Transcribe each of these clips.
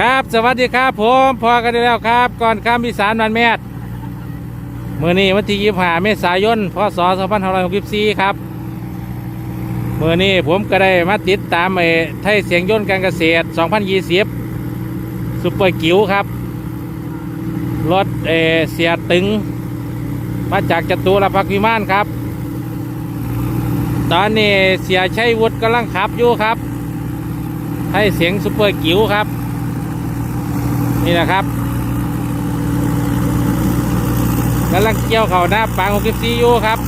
ครับ สวัสดีครับ ผมพอกันได้แล้วครับ ก่อนข้ามอีสานวันแมดเมื่อนี้วันที่25เมษายนพศ2564ครับเมื่อนี้ผมก็ได้มาติดตามไอ้ไทยเสียงยนต์การเกษตร2020ซุปเปอร์กิ๋วครับรถเอเสียตึง มาจากจตุรพักวิมานครับ ตอนนี้เสียชัยวุฒิกำลังขับอยู่ครับไทยเสียงซุปเปอร์กิ๋วครับ นี่นะครับกำลังเกี่ยวเขาหน้าปางของกิฟซีอยู่ครับ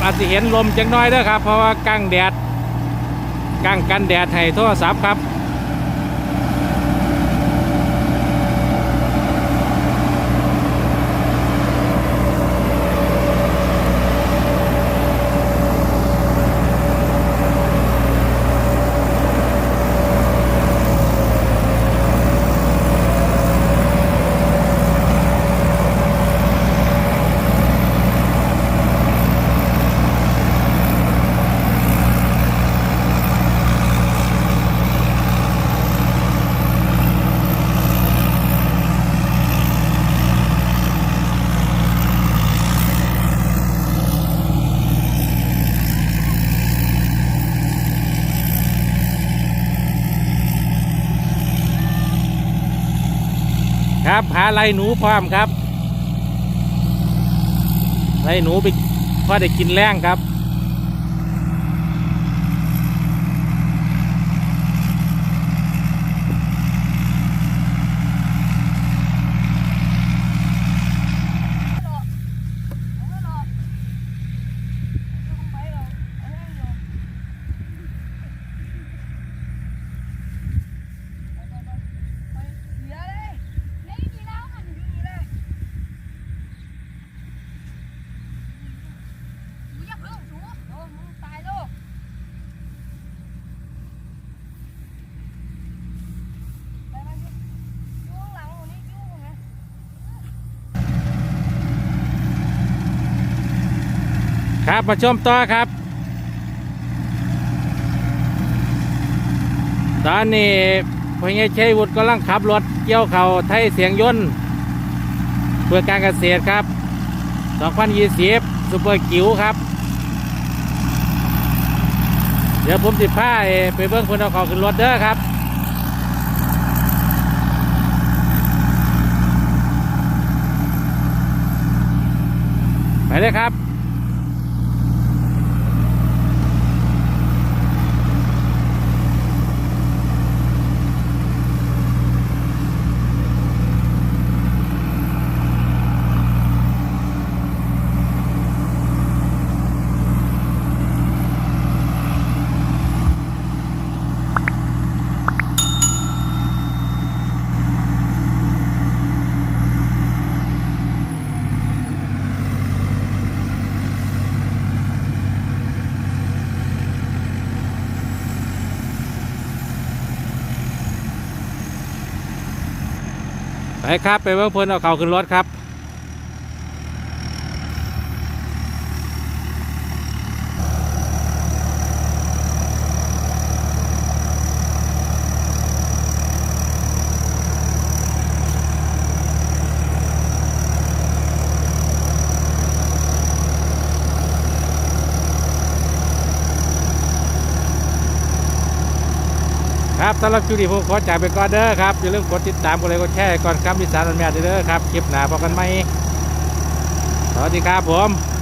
ครับอาจจะเห็นลมจังน้อยเด้อครับ เพราะว่ากั้งแดดกั้งกันแดดให้โทรศัพท์ครับ ครับ หาไรหนูพร้อมครับไรหนูไปพอได้กินแรงครับ ครับมาชมต่อครับ ตอนนี้พญชัยวุฒิกำลังขับรถเกี่ยวเขาไทยเสียงยนต์เพื่อการเกษตรครับ 2020ซุปเปอร์กิ๋วครับ เดี๋ยวผมสิพาไปเบิ้งคนเอาเขาขึ้นรถเด้อครับไปเลยครับ ไปครับ ไปเบิ้งเพิ่นเอาเขาขึ้นรถครับ ครับสำหรับคลิปนี้ผมขอจากไปก่อนเด้อครับอย่าลืมกดติดตามกดไลค์กดแชร์ก่อนครับมีสารมันแม่เด้อครับคลิปหน้าพบกันไหมสวัสดีครับผม